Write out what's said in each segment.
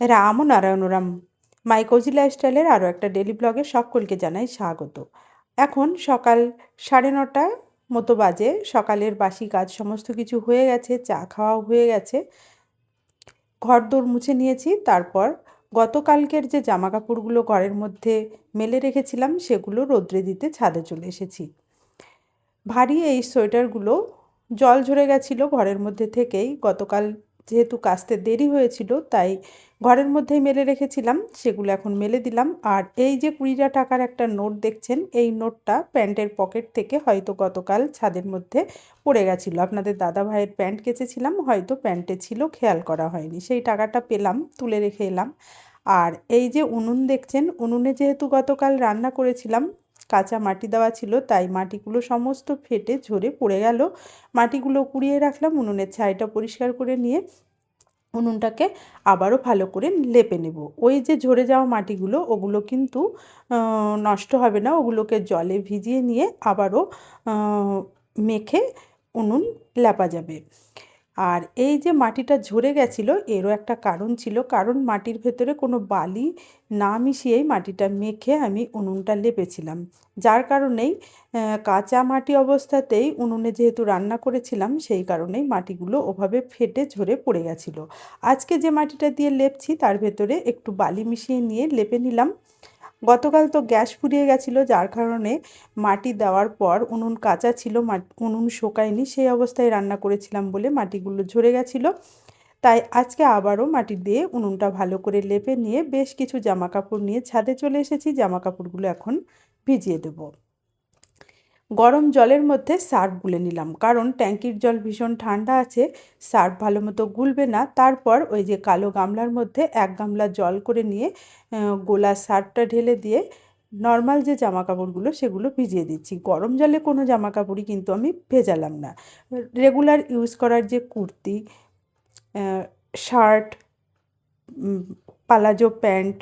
রাম ও Narayan Ram my cozy লাইফস্টাইলের আরও একটা ডেলি ব্লগে সকলকে জানাই স্বাগত। এখন সকাল সাড়ে নটা মতো বাজে, সকালের বাসি কাজ সমস্ত কিছু হয়ে গেছে, চা খাওয়া হয়ে গেছে। ঘর দৌড় মুছে নিয়েছি, তারপর গতকালকের যে জামা কাপড়গুলো ঘরের মধ্যে মেলে রেখেছিলাম, সেগুলো রোদ্রে দিতে ছাদে চলে এসেছি। ভারী এই সোয়েটারগুলো জল ঝরে গেছিল ঘরের মধ্যে থেকেই, গতকাল যেহেতু কাস্তে দেরি হয়েছিল, তাই ঘরের মধ্যেই মেলে রেখেছিলাম, সেগুলো এখন মেলে দিলাম। আর এই যে কুড়িটা টাকার একটা নোট দেখছেন, এই নোটটা প্যান্টের পকেট থেকে হয়তো গতকাল ছাদের মধ্যে পড়ে গেছিল। আপনাদের দাদা ভাইয়ের প্যান্ট কেচেছিলাম, হয়তো প্যান্টে ছিল, খেয়াল করা হয়নি। সেই টাকাটা পেলাম, তুলে রেখে এলাম। আর এই যে উনুন দেখছেন, উনুনে যেহেতু গতকাল রান্না করেছিলাম কাঁচা মাটি দেওয়া ছিল, তাই মাটিগুলো সমস্ত ফেটে ঝরে পড়ে গেল। মাটিগুলো কুড়িয়ে রাখলাম উনুনের ছাইটা পরিষ্কার করে নিয়ে উনুনটাকে আবারও ভালো করে লেপে নেব। ওই যে ঝরে যাওয়া মাটিগুলো, ওগুলো কিন্তু নষ্ট হবে না, ওগুলোকে জলে ভিজিয়ে নিয়ে আবারও মেখে উনুন লেপা যাবে। আর এই যে মাটিটা ঝরে গেছিল, এরও একটা কারণ ছিল। কারণ মাটির ভেতরে কোনো বালি না মিশিয়েই মাটিটা মেখে আমি উনুনটা লেপেছিলাম। যার কারণেই কাঁচা মাটি অবস্থাতেই উনুনে যেহেতু রান্না করেছিলাম, সেই কারণেই মাটিগুলো ওভাবে ফেটে ঝরে পড়ে গেছিল। আজকে যে মাটিটা দিয়ে লেপছি, তার ভেতরে একটু বালি মিশিয়ে নিয়ে লেপে নিলাম। গতকাল তো গ্যাস ফুরিয়ে গেছিল, যার কারণে মাটি দেওয়ার পর উনুন কাঁচা ছিল উনুন শোকায়নি, সেই অবস্থায় রান্না করেছিলাম বলে মাটিগুলো ঝরে গেছিল। তাই আজকে আবারও মাটি দিয়ে উনুনটা ভালো করে লেপে নিয়ে বেশ কিছু জামা কাপড় নিয়ে ছাদে চলে এসেছি। জামা কাপড়গুলো এখন ভিজিয়ে দেবো। গরম জলের মধ্যে সার্ফ গুলে নিলাম। কারণ ট্যাঙ্কির জল ভীষণ ঠান্ডা আছে, সার্ফ ভালো মতো গুলবে না। তারপর ওই যে কালো গামলার মধ্যে এক গামলা জল করে নিয়ে গোলা সার্ফটা ঢেলে দিয়ে নর্মাল যে জামা কাপড়গুলো সেগুলো ভিজিয়ে দিচ্ছি। গরম জলে কোনো জামা কাপড়ই কিন্তু আমি ভেজালাম না। রেগুলার ইউজ করার যে kurti shirt palazzo pant,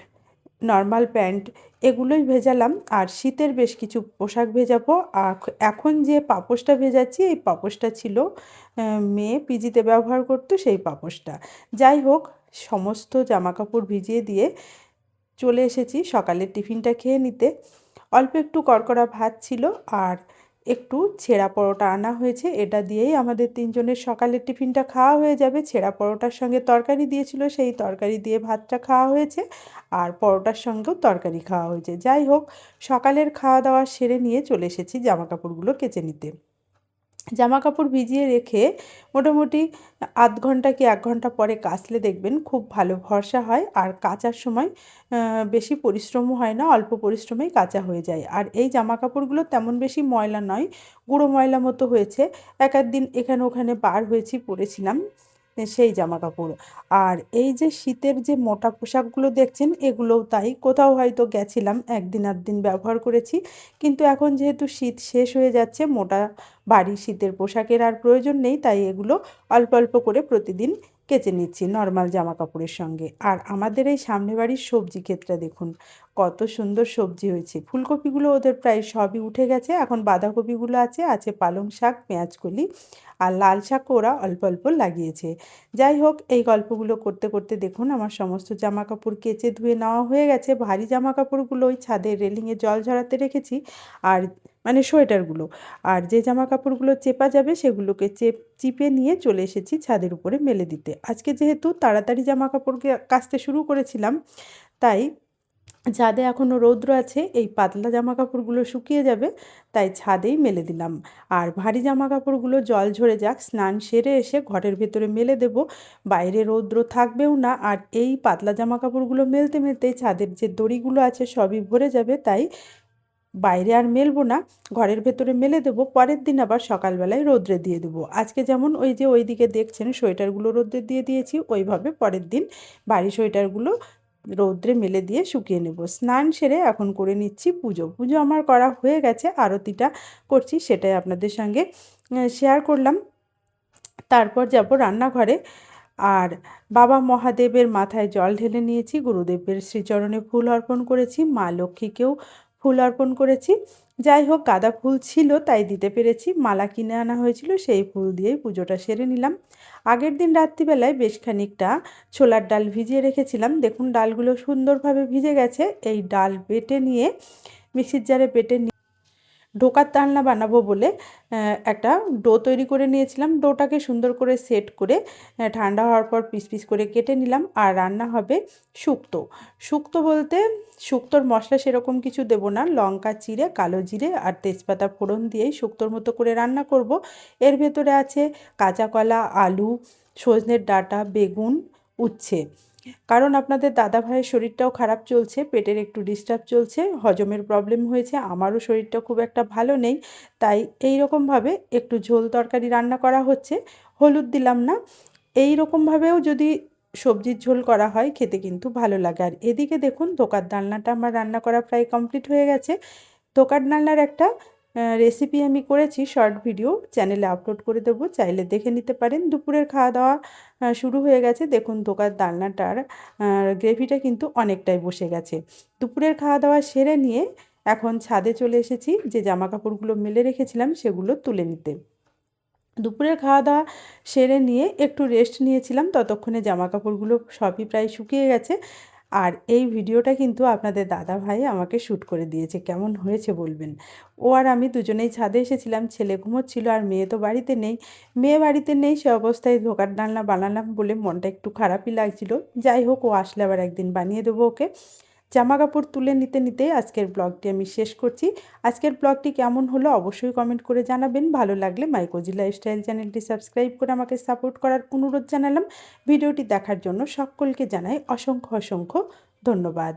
normal pant এগুলোই ভেজালাম। আর শীতের বেশ কিছু পোশাক ভেজাবো। আর এখন যে পাপোশটা ভেজাচ্ছি, এই পাপোশটা ছিল মেয়ে পিজিতে ব্যবহার করতো সেই পাপোশটা। যাই হোক, সমস্ত জামা কাপড় ভিজিয়ে দিয়ে চলে এসেছি সকালের টিফিনটা খেয়ে নিতে। অল্প একটু কড়কড়া ভাত ছিল। আর একটু ছেঁড়া পরোটা আনা হয়েছে। এটা দিয়েই আমাদের তিনজনের সকালের টিফিনটা খাওয়া হয়ে যাবে। ছেঁড়া পরোটার সঙ্গে তরকারি দিয়েছিল, সেই তরকারি দিয়ে ভাতটা খাওয়া হয়েছে আর পরোটার সঙ্গেও তরকারি খাওয়া হয়েছে। যাই হোক, সকালের খাওয়া দাওয়া সেরে নিয়ে চলে এসেছি জামা কাপড়গুলো কেচে নিতে। জামা কাপড় ভিজিয়ে রেখে মোটামুটি আধ ঘণ্টা কি এক ঘণ্টা পরে কাচলে দেখবেন খুব ভালো ভরসা হয় আর কাচার সময় বেশি পরিশ্রমও হয় না, অল্প পরিশ্রমেই কাচা হয়ে যায়। আর এই জামা কাপড়গুলো তেমন বেশি ময়লা নয়, গুঁড়ো ময়লা মতো হয়েছে। এক দিন এখানে ওখানে বার হয়েছি, পরেছিলাম। সেই জামা কাপড় আর এই যে শীতের যে মোটা পোশাকগুলো দেখছেন, এগুলোও তাই। কোথাও হয়তো গেছিলাম, একদিন আধ দিন ব্যবহার করেছি। কিন্তু এখন যেহেতু শীত শেষ হয়ে যাচ্ছে, মোটা বাড়ি শীতের পোশাকের আর প্রয়োজন নেই, তাই এগুলো অল্প অল্প করে প্রতিদিন কেচে নিচ্ছি নর্মাল জামা কাপড়ের সঙ্গে। আর আমাদের এই সামনে বাড়ির সবজি ক্ষেতটা দেখুন, কত সুন্দর সবজি হয়েছে। ফুলকপিগুলো ওদের প্রায় সবই উঠে গেছে, এখন বাঁধাকপিগুলো আছে আছে পালং শাক পেঁয়াজকলি আর লাল শাক ওরা অল্প অল্প লাগিয়েছে। যাই হোক, এই গল্পগুলো করতে করতে দেখুন, আমার সমস্ত জামা কাপড় কেচে ধুয়ে নেওয়া হয়ে গেছে। ভারী জামা কাপড়গুলো ওই ছাদের রেলিংয়ে জল ঝরাতে রেখেছি। আর মানে সোয়েটারগুলো। আর যে জামা কাপড়গুলো চেপা যাবে, সেগুলোকে চেপ, চিপে নিয়ে চলে এসেছি ছাদের উপরে মেলে দিতে। আজকে যেহেতু তাড়াতাড়ি জামা কাপড়কে কাচতে শুরু করেছিলাম, তাই ছাদে এখনও রৌদ্র আছে, এই পাতলা জামা কাপড়গুলো শুকিয়ে যাবে, তাই ছাদেই মেলে দিলাম। আর ভারী জামা কাপড়গুলো জল ঝরে যাক, স্নান সেরে এসে ঘরের ভেতরে মেলে দেব, বাইরে রৌদ্র থাকবেও না। আর এই পাতলা জামা কাপড়গুলো মেলতে মেলতে ছাদের যে দড়িগুলো আছে, সবই ভরে যাবে, তাই বাইরে আর মেলবো না, ঘরের ভেতরে মেলে দেবো, পরের দিন আবার সকালবেলায় রোদ্রে দিয়ে দেবো। আজকে যেমন ওই যে ওই দিকে দেখছেন, সোয়েটারগুলো রোদ্রে দিয়ে দিয়েছি, ওইভাবে পরের দিন বাড়ি সোয়েটারগুলো রৌদ্রে মেলে দিয়ে শুকিয়ে নেব। স্নান সেরে এখন করে নিচ্ছি পুজো। পুজো আমার করা হয়ে গেছে, আরতিটা করছি, সেটাই আপনাদের সঙ্গে শেয়ার করলাম। তারপর যাব রান্নাঘরে, আর বাবা মহাদেবের মাথায় জল ঢেলে নিয়েছি, গুরুদেবের শ্রীচরণে ফুল অর্পণ করেছি, মা লক্ষ্মীকেও ফুল অর্পণ করেছি। যাই হোক, গাঁদা ফুল ছিল, তাই দিতে পেরেছি। মালা কিনে আনা হয়েছিল, সেই ফুল দিয়েই পুজোটা সেরে নিলাম। আগের দিন রাত্রিবেলায় বেশ খানিকটা ছোলার ডাল ভিজিয়ে রেখেছিলাম। দেখুন, ডালগুলো সুন্দরভাবে ভিজে গেছে। এই ডাল বেটে নিয়ে মিক্সির জারে বেটে ঢোকার তালনা বানাবো বলে একটা ডো তৈরি করে নিয়েছিলাম। ডোটাকে সুন্দর করে সেট করে ঠান্ডা হওয়ার পর পিস পিস করে কেটে নিলাম আর রান্না হবে শুক্তো। শুক্তো বলতে শুক্তোর মশলা সেরকম কিছু দেবো না, লঙ্কা চিড়ে, কালো জিরে আর তেজপাতা ফোড়ন দিয়েই শুক্তোর মতো করে রান্না করব। এর ভেতরে আছে কাঁচা কলা, আলু, সজনের ডাঁটা, বেগুন, উচ্ছে। কারণ আপনাদের দাদা ভাইয়ের শরীরটাও খারাপ চলছে, পেটের একটু ডিস্টার্ব চলছে, হজমের প্রবলেম হয়েছে, আমারও শরীরটা খুব একটা ভালো নেই, তাই এই রকমভাবে একটু ঝোল তরকারি রান্না করা হচ্ছে, হলুদ দিলাম না এই রকমভাবেও যদি সবজির ঝোল করা হয়, খেতে কিন্তু ভালো লাগে। আর এদিকে দেখুন দোকার ডালনাটা আমার রান্না করা প্রায় কমপ্লিট হয়ে গেছে দোকার ডালনার একটা রেসিপি আমি করেছি শর্ট ভিডিও চ্যানেলে আপলোড করে দেবো, চাইলে দেখে নিতে পারেন। দুপুরের খাওয়া দাওয়া শুরু হয়ে গেছে। দেখুন দোকান ডালনাটার গ্রেভিটা কিন্তু অনেকটাই বসে গেছে। দুপুরের খাওয়া দাওয়া সেরে নিয়ে এখন ছাদে চলে এসেছি, যে জামা কাপড়গুলো মেলে রেখেছিলাম সেগুলো তুলে নিতে। দুপুরের খাওয়া দাওয়া সেরে নিয়ে একটু রেস্ট নিয়েছিলাম, ততক্ষণে জামা কাপড়গুলো সবই প্রায় শুকিয়ে গেছে। আর এই ভিডিওটা কিন্তু আপনাদের দাদা ভাই আমাকে শ্যুট করে দিয়েছে। কেমন হয়েছে বলবেন? ও আর আমি দুজনেই ছাদে এসেছিলাম, ছেলে ঘুমোচ্ছিল আর মেয়ে তো বাড়িতে নেই। মেয়ে বাড়িতে নেই, সে অবস্থায় ধোকার ডালনা বানালাম বলে মনটা একটু খারাপই লাগছিল। যাই হোক, ও আসলে আবার একদিন বানিয়ে দেবো ওকে। জামা কাপড় তুলে নিতে নিতে আজকের ব্লগটি আমি শেষ করছি। আজকের ব্লগটি কেমন হলো অবশ্যই কমেন্ট করে জানাবেন। ভালো লাগলে মাইকোজি লাইফস্টাইল চ্যানেলটি সাবস্ক্রাইব করে আমাকে সাপোর্ট করার অনুরোধ জানালাম। ভিডিওটি দেখার জন্য সকলকে জানাই অসংখ্য অসংখ্য ধন্যবাদ।